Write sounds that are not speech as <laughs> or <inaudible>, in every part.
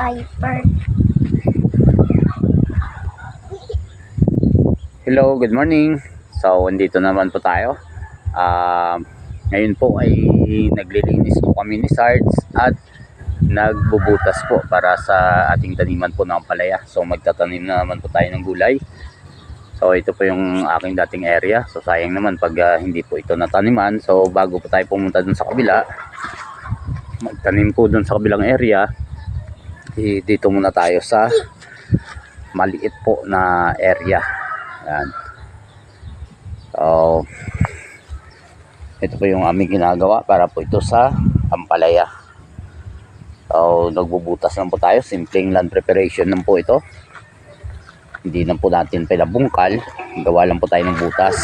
diaper. Hello, good morning. So, andito naman po tayo. Ah, ngayon po ay naglilinis po kami ni Sarge at nagbubutas po para sa ating taniman po ng palaya. So, magtatanim na naman po tayo ng gulay. So, ito po yung aking dating area. So, sayang naman pag ah, hindi po ito nataniman. So, bago po tayo pumunta dun sa kabila, magtanim po dun sa kabilang area. Dito muna tayo sa maliit po na area. Yan. So, ito po yung aming ginagawa para po ito sa ampalaya. So, nagbubutas lang po tayo. Simpleng land preparation lang po ito. Hindi lang po natin pinabungkal. Gawa lang po tayo ng butas.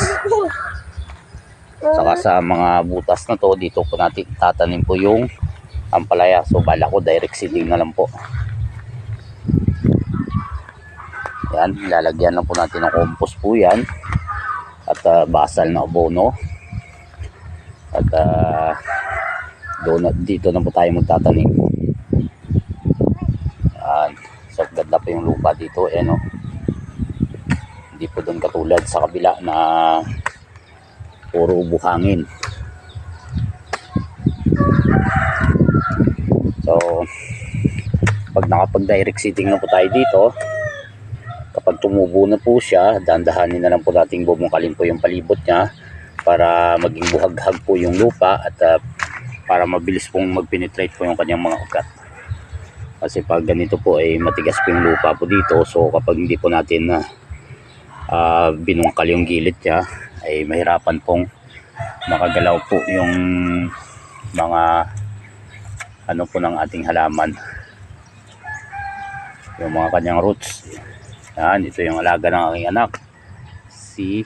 Saka sa mga butas na to, dito po natin tatanim po yung ampalaya. So, bala ko direct seeding na lang po. Yan, lalagyan lang po natin ng compost po yan. At ah, basal na abono. At doon, dito na po tayo magtatanim. Yan. So, ganda po yung lupa dito. Eh, no? Hindi po doon katulad sa kabila na puro buhangin. So, pag nakapag-direct seeding na po tayo dito, kapag tumubo na po siya, dandahanin na lang po nating bumungkalin po yung palibot niya para maging buhaghag po yung lupa at ah, para mabilis pong mag-penetrate po yung kanyang mga ugat. Kasi pag ganito po ay matigas po yung lupa po dito. So kapag hindi po natin na ah, binungkal yung gilid niya ay mahirapan pong makagalaw po yung mga ano po ng ating halaman yung mga kanyang roots yan, ito yung alaga ng aking anak. Si,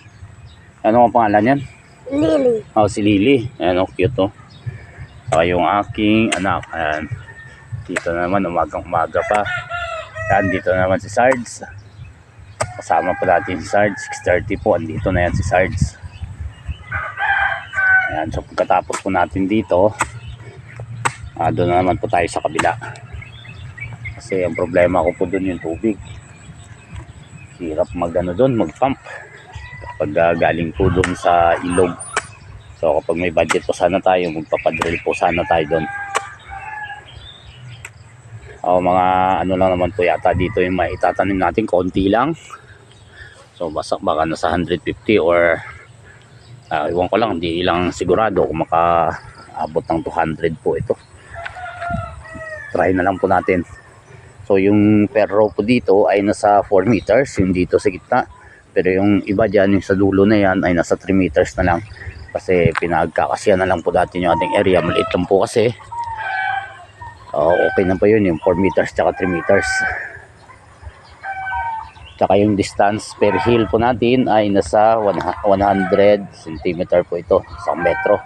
ano ang pangalan yan? Lily. Oh, si Lily. Ayan, oh, cute oh. Saka yung aking anak. Ayan. Dito naman, umagang umaga pa. Yan, dito naman si Sarge. Kasama pa natin si Sarge. 6.30 po, andito na yan si Sarge. Ayan, so pagkatapos po natin dito, ah, doon na naman po tayo sa kabila. Kasi ang problema ko po doon yung tubig. Hirap mag ano doon, mag pump kapag ah, galing po doon sa ilog. So kapag may budget po sana tayo magpapadrill po sana tayo doon o mga ano lang naman po yata dito yung maitatanim natin konti lang. So basta baka nasa 150 or uh, iwan ko lang hindi lang sigurado kung makaabot ng 200 po ito. Try na lang po natin So yung per row po dito ay nasa 4 meters, yung dito sa gitna. Pero yung iba dyan, yung sa dulo na yan ay nasa 3 meters na lang. Kasi pinagkakasya na lang po dati yung ating area. Maliit lang po kasi. Uh, okay na po yun, yung 4 meters tsaka 3 meters. Tsaka yung distance per hill po natin ay nasa 100 cm po ito, isang metro.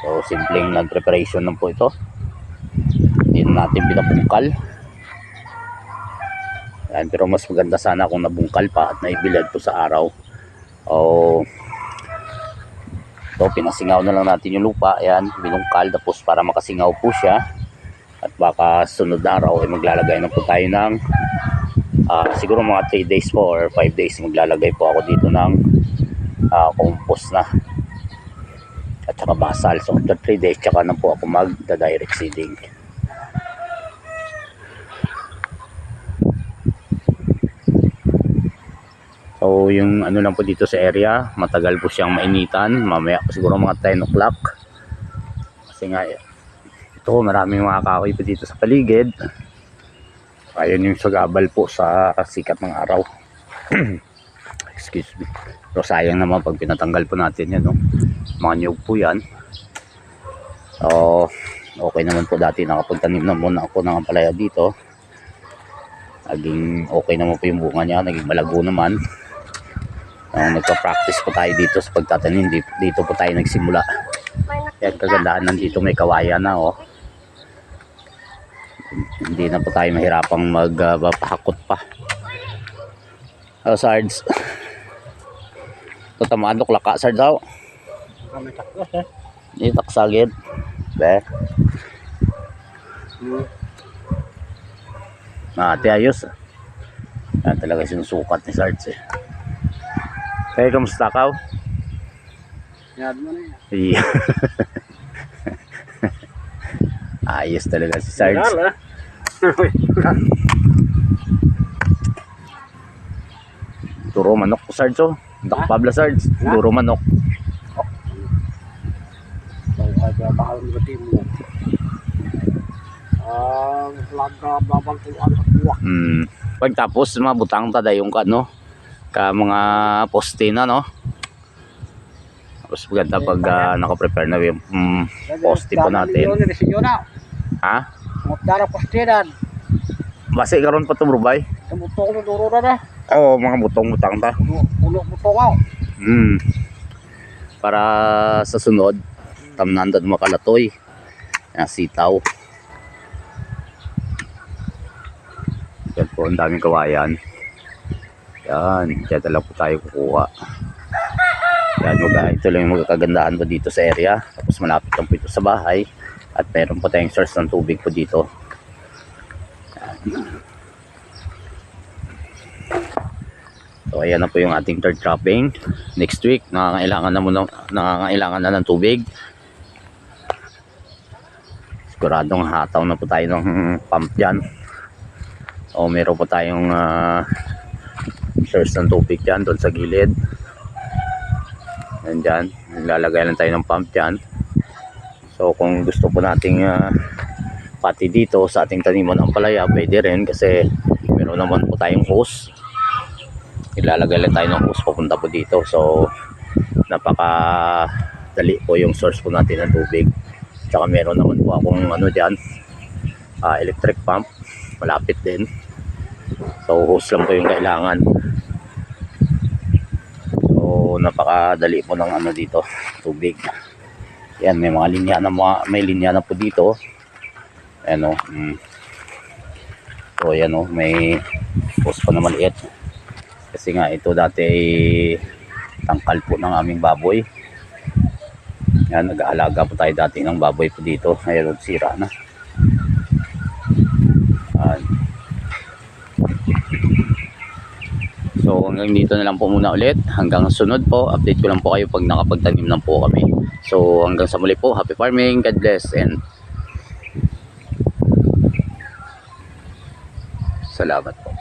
So simpleng land preparation lang po ito hindi na natin binabungkal. Yan, pero mas maganda sana kung nabungkal pa at naibilad po sa araw. O ito pinasingaw na lang natin yung lupa. Yan, binungkal tapos para makasingaw po siya. At baka sunod na araw ay maglalagay na po tayo ng ah, siguro mga 3 days po or 5 days maglalagay po ako dito ng ah, compost na. At saka basal. So after 3 days tsaka na po ako mag direct seeding So yung ano lang po dito sa area, matagal po siyang mainitan, mamaya siguro mga 10 o'clock. Kasi nga ito maraming mga kahoy po dito sa paligid. Ayun yung sagabal po sa sikat ng araw. <clears throat> Excuse me. Pero sayang naman pag pinatanggal po natin yan, no? mga nyug po yan. So, okay naman po dati nakapagtanim na muna ako ng palaya dito. Naging okay naman po yung bunga niya, naging malago naman. Uh, nagpa-practice po tayo dito sa pagtatanim. Dito, dito po tayo nagsimula. Yan kagandahan nandito may kawayan na oh. Hindi na po tayo mahirapang magpahakot pa. Oh, Sarge. Ito tamaan ko laka, takos eh. Ini taksagid. Be. Hmm. Ate ayos. Yan talaga sinusukat ni Sarge eh. Kaya kamusta ka? Yan mo na yan. Iya. <laughs> ayos talaga si Sarge. Wala, ah. <laughs> Turo manok ko Sarge oh. Dak Pablo Sarge. Ha? Turo manok. Ay kaya mo kasi mo. Ang laga babang tuwan sa tuwa. Hmm. Pagtapos mabutang tada yung ka no. Ka mga poste na no. Tapos maganda pag ah, naka-prepare na yung mm, Poste pa natin. Na. ha? Mutara postiran. Basi karon pa to bro bay. Tumutong na duro na na. Oo, mga butong-butang ta. Puno, puno, puno ako. Hmm. Para sa sunod, tamnan doon makalatoy. Yan, sitaw. Yan po, ang daming kawayan. Yan, dyan lang po tayo kukuha. Yan, mag ito lang yung magkagandahan po dito sa area. Tapos malapit lang po ito sa bahay. At meron po tayong source ng tubig po dito. So ayan na po yung ating third trapping. Next week, nakakailangan na muna, nakakailangan na ng tubig. Siguradong hataw na po tayo ng pump dyan. O meron po tayong ah, source ng tubig dyan doon sa gilid. Yan dyan. Lalagay lang tayo ng pump dyan. So kung gusto po nating ah, pati dito sa ating taniman ng palaya, pwede rin kasi meron naman po tayong hose ilalagay lang tayo ng hose papunta po dito so napaka dali po yung source po natin ng tubig tsaka meron naman po akong ano dyan ah, electric pump malapit din so hose lang po kailangan. So napakadali po ng ano dito tubig. Yan may mga linya na mga, may linya na po dito. Ano mm. so yan o may hose pa na maliit. Kasi nga ito dati ay tangkal po ng aming baboy. Yan nag-aalaga po tayo dati ng baboy po dito. Ngayon sira na so hanggang dito na lang po muna ulit. Hanggang sunod po update ko lang po kayo pag nakapagtanim na po kami. So hanggang sa muli po. Happy farming. God bless and salamat po